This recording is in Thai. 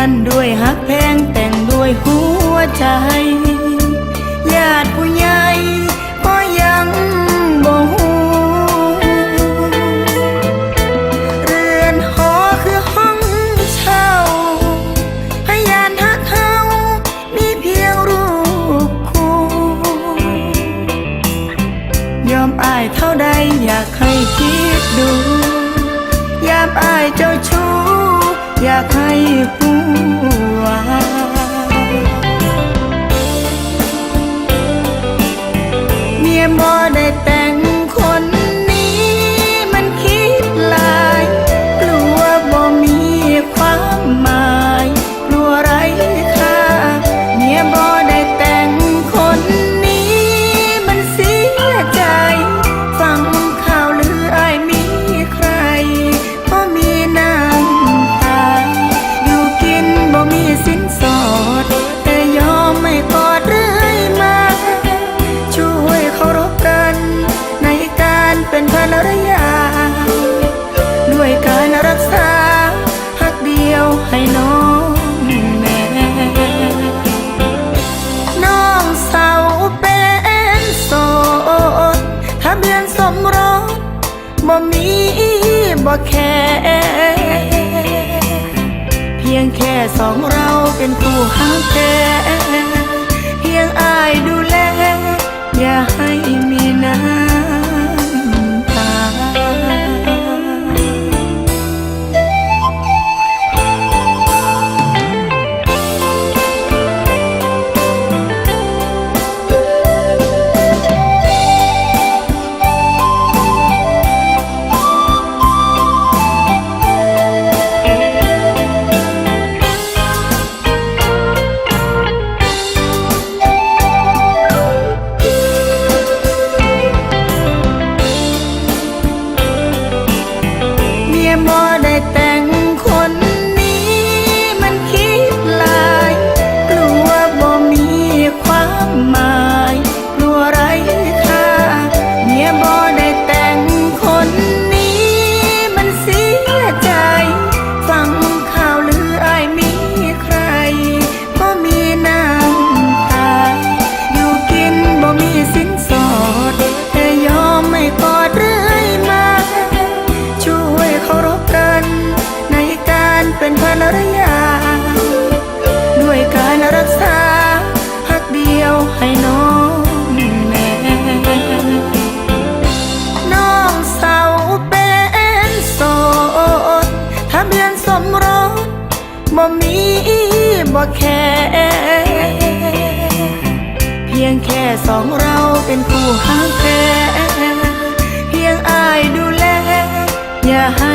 ด้วยหัวใจ ญาติผู้ใหญ่ก็ยังบ่ฮู้เรือนหอคือห้องเช่า พยานหักเขามีเพียงรูปคู่ ยอมอายเท่าใดอยากให้คิดดู ยามอายเจ้าชู้ อยากให้ผู้ว่า บ่แค่เพียงแค่สองเราเป็นคู่หางแท้เพียงอายดูแล อย่าให้มีน้ำ เมี บ่แค่ เพียงแค่สองเราเป็นคู่หางแท้เพียงอายดูแล อย่าให้